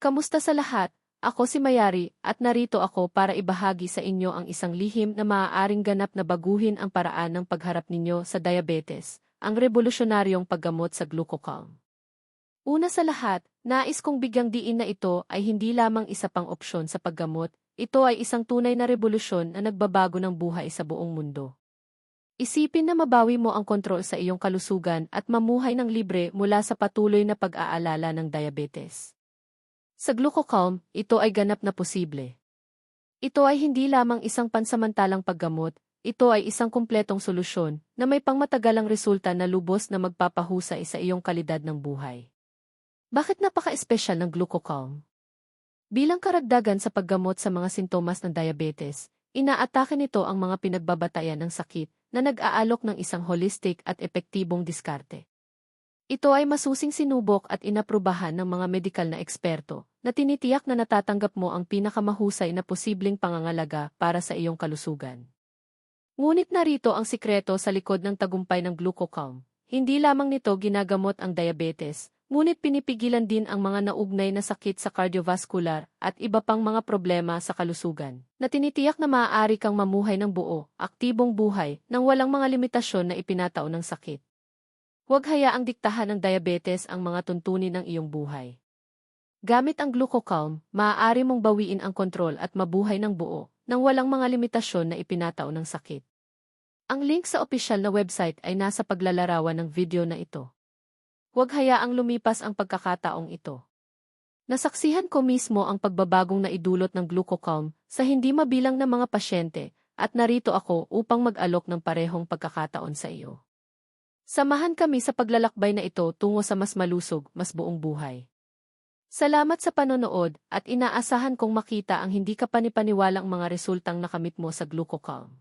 Kamusta sa lahat? Ako si Mayari at narito ako para ibahagi sa inyo ang isang lihim na maaaring ganap na baguhin ang paraan ng pagharap ninyo sa diabetes, ang revolusyonaryong paggamot sa glucocalm. Una sa lahat, nais kong bigyang diin na ito ay hindi lamang isa pang opsyon sa paggamot, ito ay isang tunay na revolusyon na nagbabago ng buhay sa buong mundo. Isipin na mabawi mo ang kontrol sa iyong kalusugan at mamuhay ng libre mula sa patuloy na pag-aalala ng diabetes. Sa glucocalm, ito ay ganap na posible. Ito ay hindi lamang isang pansamantalang paggamot, ito ay isang kumpletong solusyon na may pangmatagalang resulta na lubos na magpapahusay sa iyong kalidad ng buhay. Bakit napaka-espesyal ng glucocalm? Bilang karagdagan sa paggamot sa mga sintomas ng diabetes, inaatake nito ang mga pinagbabatayan ng sakit na nag-aalok ng isang holistic at epektibong diskarte. Ito ay masusing sinubok at inaprubahan ng mga medikal na eksperto na tinitiyak na natatanggap mo ang pinakamahusay na posibleng pangangalaga para sa iyong kalusugan. Ngunit narito ang sikreto sa likod ng tagumpay ng glucocalm. Hindi lamang nito ginagamot ang diabetes, ngunit pinipigilan din ang mga naugnay na sakit sa cardiovascular at iba pang mga problema sa kalusugan, na tinitiyak na maaari kang mamuhay ng buo, aktibong buhay, nang walang mga limitasyon na ipinatao ng sakit. Huwag hayaang diktahan ng diabetes ang mga tuntunin ng iyong buhay. Gamit ang glucocalm, maaari mong bawiin ang kontrol at mabuhay ng buo, nang walang mga limitasyon na ipinatao ng sakit. Ang link sa opisyal na website ay nasa paglalarawan ng video na ito. Huwag hayaang lumipas ang pagkakataong ito. Nasaksihan ko mismo ang pagbabagong naidulot ng glucocalm sa hindi mabilang na mga pasyente at narito ako upang mag-alok ng parehong pagkakataon sa iyo. Samahan kami sa paglalakbay na ito tungo sa mas malusog, mas buong buhay. Salamat sa panonood at inaasahan kong makita ang hindi ka panipaniwalang mga resultang nakamit mo sa glucocalm.